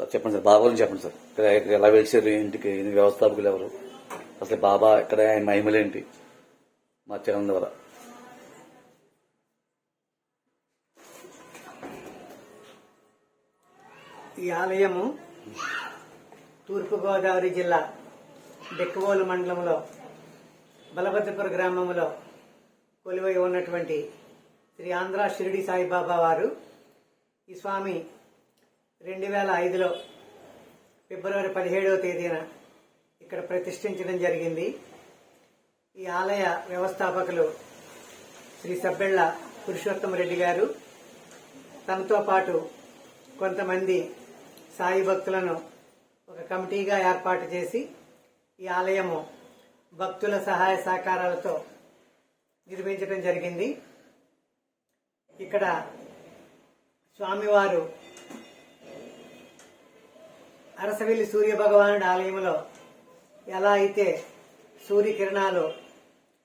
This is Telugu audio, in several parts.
సార్ చెప్పండి సార్ బాబా గురించి చెప్పండి సార్. ఇక్కడ ఇక్కడ ఎలా వెలిసారు ఇంటికి ఎన్ని వ్యవస్థాపకులు ఎవరు? అసలు బాబా ఇక్కడ ఆయన మహిమలు ఏంటి? మా ఛానల్ ద్వారా. ఈ ఆలయము తూర్పుగోదావరి జిల్లా బెక్కవోలు మండలంలో బలభద్రపుర గ్రామంలో కొలువై ఉన్నటువంటి శ్రీ ఆంధ్ర షిరిడి సాయిబాబా వారు ఈ స్వామి రెండు వేల ఐదులో ఫిబ్రవరి పదిహేడవ తేదీన ఇక్కడ ప్రతిష్ఠించడం జరిగింది. ఈ ఆలయ వ్యవస్థాపకులు శ్రీ సబ్బెళ్ళ పురుషోత్తమ రెడ్డి గారు తనతో పాటు కొంతమంది సాయి భక్తులను ఒక కమిటీగా ఏర్పాటు చేసి ఈ ఆలయము భక్తుల సహాయ సహకారాలతో నిర్మించడం జరిగింది. ఇక్కడ స్వామివారు అరసవెల్లి సూర్య భగవానుడి ఆలయంలో ఎలా అయితే సూర్యకిరణాలు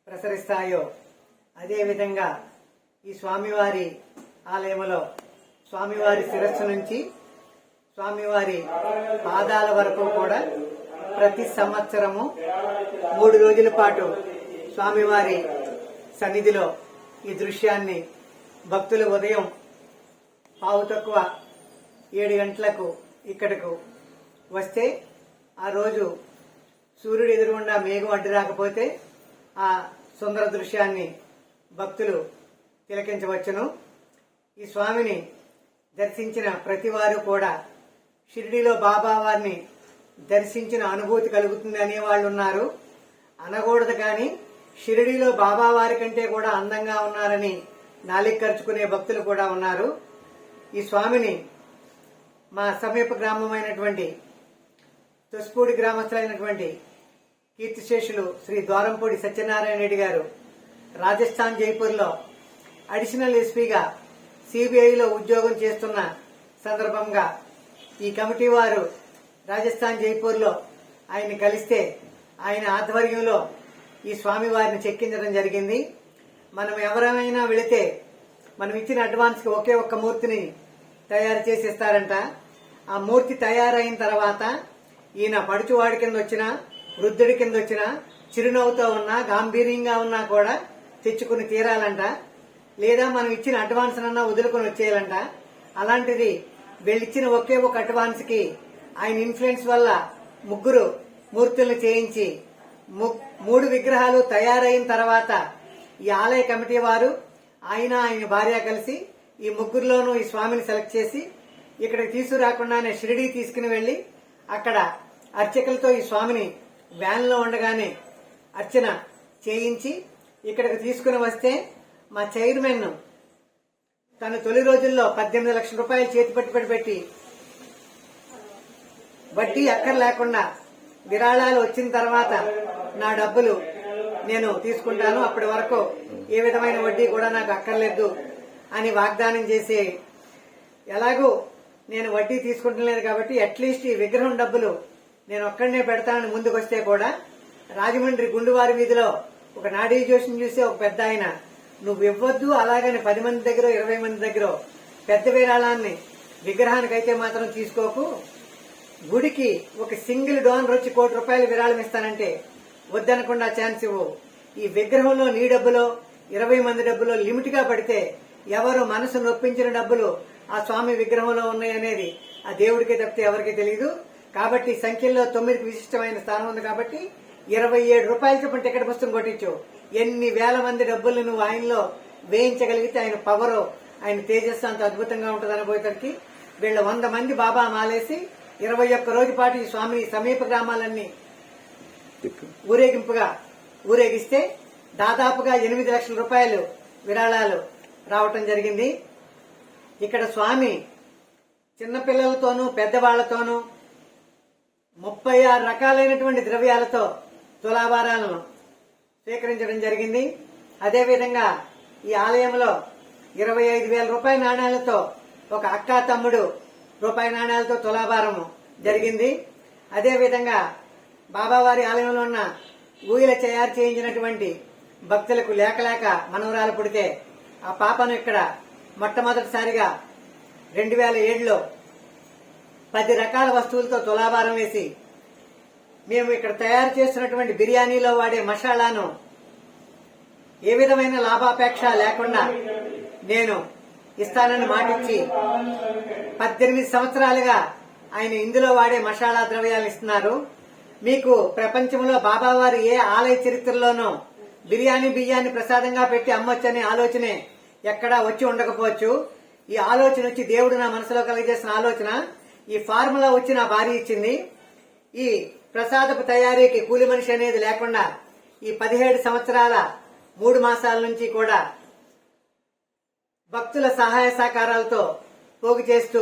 ప్రసరిస్తాయో అదేవిధంగా ఈ స్వామివారి ఆలయంలో స్వామివారి శిరస్సు నుంచి స్వామివారి పాదాల వరకు కూడా ప్రతి సంవత్సరము మూడు రోజుల పాటు స్వామివారి సన్నిధిలో ఈ దృశ్యాన్ని భక్తులు ఉదయం పావు తక్కువ ఏడు గంటలకు ఇక్కడకు వస్తే ఆ రోజు సూర్యుడు ఎదురుగుండా మేఘం అడ్డు రాకపోతే ఆ సుందర దృశ్యాన్ని భక్తులు తిలకించవచ్చును. ఈ స్వామిని దర్శించిన ప్రతి వారు కూడా షిరిడిలో బాబా వారిని దర్శించిన అనుభూతి కలుగుతుంది అనేవాళ్ళు ఉన్నారు. అనకూడదు కానీ షిరిడిలో బాబా వారి కంటే కూడా అందంగా ఉన్నారని నాలిక్కర్చుకునే భక్తులు కూడా ఉన్నారు. ఈ స్వామిని మా సమీప గ్రామమైనటువంటి తొస్పూడి గ్రామస్తులైనటువంటి కీర్తిశేషులు శ్రీ ద్వారంపూడి సత్యనారాయణ రెడ్డి గారు రాజస్థాన్ జైపూర్లో అడిషనల్ ఎస్పీగా సిబిఐలో ఉద్యోగం చేస్తున్న సందర్భంగా ఈ కమిటీ వారు రాజస్థాన్ జైపూర్లో ఆయన కలిస్తే ఆయన ఆధ్వర్యంలో ఈ స్వామి వారిని చెక్కించడం జరిగింది. మనం ఎవరైనా వెళితే మనం ఇచ్చిన అడ్వాన్స్కి ఒకే ఒక్క మూర్తిని తయారు చేసి ఇస్తారంట ఆ మూర్తి తయారైన తర్వాత ఈయన పడుచువాడి కింద వచ్చినా వృద్ధుడి కింద వచ్చినా చిరునవ్వుతో ఉన్నా గాంభీర్యంగా ఉన్నా కూడా తెచ్చుకుని తీరాలంట. లేదా మనం ఇచ్చిన అడ్వాన్స్ అన్నా వదులుకొని వచ్చేయాలంట. అలాంటిది వీళ్ళిచ్చిన ఒకే ఒక అడ్వాన్స్కి ఆయన ఇన్ఫ్లుయెన్స్ వల్ల ముగ్గురు మూర్తులను చేయించి ము- మూడు విగ్రహాలు తయారైన తర్వాత ఈ ఆలయ కమిటీ వారు ఆయన ఆయన భార్య కలిసి ఈ ముగ్గురులోనూ ఈ స్వామిని సెలెక్ట్ చేసి ఇక్కడికి తీసుకురాకుండానే షిరిడి తీసుకుని వెళ్ళి అక్కడ అర్చకులతో ఈ స్వామిని వ్యాన్లో ఉండగానే అర్చన చేయించి ఇక్కడికి తీసుకుని వస్తే మా చైర్మన్ తన తొలి రోజుల్లో పద్దెనిమిది లక్షల రూపాయలు చేతి పెట్టుబడి పెట్టి వడ్డీ అక్కర్ లేకుండా విరాళాలు వచ్చిన తర్వాత నా డబ్బులు నేను తీసుకుంటాను. అప్పటి వరకు ఏ విధమైన వడ్డీ కూడా నాకు అక్కర్లేదు అని వాగ్దానం చేసి ఎలాగూ నేను వడ్డీ తీసుకుంటలేదు కాబట్టి అట్లీస్ట్ ఈ విగ్రహం డబ్బులు నేను ఒక్కడనే పెడతానని ముందుకొస్తే కూడా రాజమండ్రి గుండువారి వీధిలో ఒక నాడీ జోషిని చూసి ఒక పెద్ద ఆయన నువ్వు ఇవ్వద్దు అలాగని పది మంది దగ్గర ఇరవై మంది దగ్గర పెద్ద విరాళాన్ని విగ్రహానికైతే మాత్రం తీసుకోకు. గుడికి ఒక సింగిల్ డోనర్ వచ్చి కోటి రూపాయలు విరాళం ఇస్తానంటే వద్దనకుండా ఛాన్స్ ఇవ్వు. ఈ విగ్రహంలో నీ డబ్బులో ఇరవై మంది డబ్బులో లిమిట్గా పడితే ఎవరు మనసు నొప్పించిన డబ్బులు ఆ స్వామి విగ్రహంలో ఉన్నాయనేది ఆ దేవుడికి తప్పితే ఎవరికి తెలియదు కాబట్టి సంఖ్యలో తొమ్మిదికి విశిష్టమైన స్థానం ఉంది కాబట్టి ఇరవై ఏడు రూపాయల చొప్పున టికెట్ పుస్తకం కొట్టించు. ఎన్ని వేల మంది డబ్బులు నువ్వు ఆయనలో వేయించగలిగితే ఆయన పవరు ఆయన తేజస్సు అంత అద్భుతంగా ఉంటుంది అనుభూతికి వీళ్ళ వంద మంది బాబా మాలేసి ఇరవై ఒక్క రోజు పాటు ఈ స్వామి సమీప గ్రామాలన్నీ ఊరేగింపుగా ఊరేగిస్తే దాదాపుగా ఎనిమిది లక్షల రూపాయలు విరాళాలు రావటం జరిగింది. ఇక్కడ స్వామి చిన్నపిల్లలతోనూ పెద్దవాళ్ళతోనూ ముప్పై ఆరు రకాలైనటువంటి ద్రవ్యాలతో తులాభారాలను స్వీకరించడం జరిగింది. అదేవిధంగా ఈ ఆలయంలో ఇరవై ఐదు వేల రూపాయల నాణ్యాలతో ఒక అక్క తమ్ముడు రూపాయి నాణ్యాలతో తులాభారము జరిగింది. అదేవిధంగా బాబావారి ఆలయంలో ఉన్న ఊయల తయారు చేయించినటువంటి భక్తులకు లేక లేక మనవరాలు పుడితే ఆ పాపను ఇక్కడ మొట్టమొదటిసారిగా రెండు వేల ఏడులో పది రకాల వస్తువులతో తులాభారం వేసి మేము ఇక్కడ తయారు చేస్తున్నటువంటి బిర్యానీలో వాడే మసాలాను ఏ విధమైన లాభాపేక్ష లేకుండా నేను ఇస్తానని మాటిచ్చి పద్దెనిమిది సంవత్సరాలుగా ఆయన ఇందులో వాడే మసాలా ద్రవ్యాలు ఇస్తున్నారు. మీకు ప్రపంచంలో బాబావారి ఏ ఆలయ చరిత్రలోనూ బిర్యానీ బియ్యాన్ని ప్రసాదంగా పెట్టి అమ్మొచ్చనే ఆలోచనే ఎక్కడా వచ్చి ఉండకపోవచ్చు. ఈ ఆలోచన వచ్చి దేవుడు నా మనసులో కలిగజేసిన ఆలోచన ఈ ఫార్ములా వచ్చి నా భార్య ఇచ్చింది. ఈ ప్రసాదపు తయారీకి కూలి మనిషి అనేది లేకుండా ఈ పదిహేడు సంవత్సరాల మూడు మాసాల నుంచి కూడా భక్తుల సహాయ సహకారాలతో పోగు చేస్తూ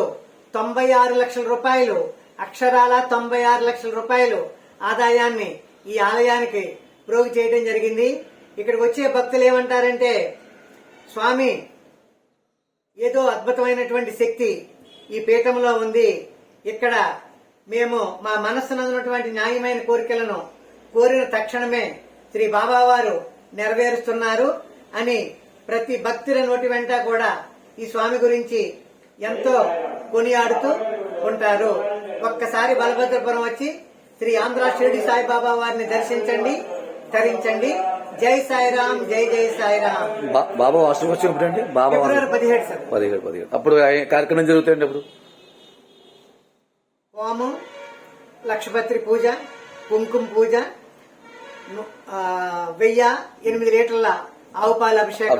తొంభై ఆరు లక్షల రూపాయలు అక్షరాల తొంభై ఆరు లక్షల రూపాయలు ఆదాయాన్ని ఈ ఆలయానికి ప్రోగు చేయడం జరిగింది. ఇక్కడికి వచ్చే భక్తులు ఏమంటారంటే స్వామి ఏదో అద్భుతమైనటువంటి శక్తి ఈ పీఠంలో ఉంది. ఇక్కడ మేము మా మనస్సునందున్నటువంటి న్యాయమైన కోరికలను కోరిన తక్షణమే శ్రీ బాబావారు నెరవేరుస్తున్నారు అని ప్రతి భక్తుల నోటి వెంట కూడా ఈ స్వామి గురించి ఎంతో కొనియాడుతూ ఉంటారు. ఒక్కసారి బలభద్రపురం వచ్చి శ్రీ ఆంధ్ర షిరిడి సాయిబాబా వారిని దర్శించండి తరించండి జై సాయిరాం జై జై సాయిరాం బా- బాబా వాస్తవం వచ్చినప్పుడు అండి బాబా పదిహేడు సార్. పదిహేడు పదిహేడు. అప్పుడు కార్యక్రమం జరుగుతాయండి అప్పుడు? హోమం లక్షపత్రి పూజ కుంకుమ పూజ వెయ్య ఎనిమిది లీటర్ల ఆవు పాలు అభిషేకం.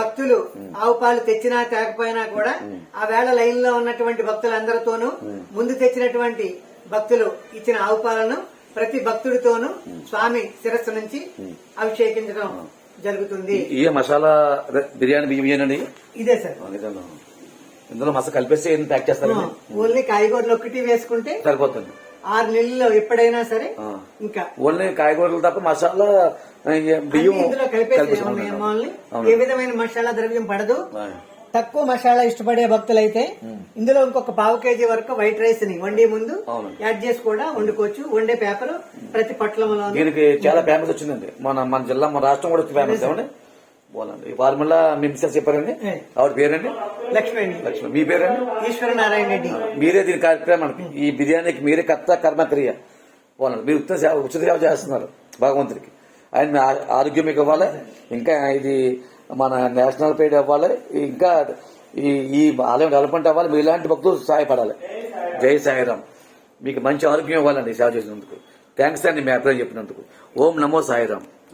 భక్తులు ఆవు పాలు తెచ్చినా తేకపోయినా కూడా ఆ వేళ లైన్లో ఉన్నటువంటి భక్తులందరితోనూ ముందు తెచ్చినటువంటి భక్తులు ఇచ్చిన ఆవు పాలను ప్రతి భక్తుడితోనూ స్వామి శిరస్సు నుంచి అభిషేకించడం జరుగుతుంది. ఈ మసాలా బిర్యానీ బియ్యం బియ్యానండి? ఇదే సార్. ఇందులో మసాలా కలిపేసి ఎన్ని ప్యాక్ చేస్తారండి ఓన్లీ కాయగూరలు ఒక్కటి వేసుకుంటే సరిపోతుంది. ఆరు నెలల్లో ఎప్పుడైనా సరే. ఇంకా ఓన్లీ కాయగూరలు తప్ప మసాలా బియ్యం ఇందులో కలిపేసి. ఏ విధమైన మసాలా ద్రవ్యం పడదు. తక్కువ మసాలా ఇష్టపడే భక్తులైతే ఇందులో ఇంకొక పావు కేజీ వరకు వైట్ రైస్ని వండే ముందు. యాడ్ చేసి కూడా వండుకోవచ్చు. వండే పేపర్ ప్రతి పట్లంలో దీనికి చాలా ఫేమస్ వచ్చిందండి. మన మన జిల్లా మన రాష్ట్రం కూడా ఫేమస్ ఏమండి? ఈ ఫార్ములా మీ మిస్టర్ చెప్పారండి. ఆవిడ పేరండి? లక్ష్మీ లక్ష్మి మీ పేరండి? ఈశ్వర నారాయణ రెడ్డి. మీరే దీని కార్యక్రమానికి ఈ బిర్యానీకి మీరే కర్త కర్మక్రియ పోలండి మీరు ఉచిత సేవ ఉచిత సేవ చేస్తున్నారు భగవంతుడికి. ఆయన ఆరోగ్యం మీకు ఇవ్వాలి. ఇంకా ఇది మన నేషనల్ పేడ్ అవ్వాలి ఇంకా ఈ ఈ ఆలయం డెవలప్మెంట్ అవ్వాలి. మీలాంటి భక్తులు సహాయపడాలి. జై సాయిరామ్. మీకు మంచి ఆరోగ్యం ఇవ్వాలండి సేవ చేసినందుకు. థ్యాంక్స్ అండి మీ అభిప్రాయం చెప్పినందుకు. ఓం నమో సాయిరామ్.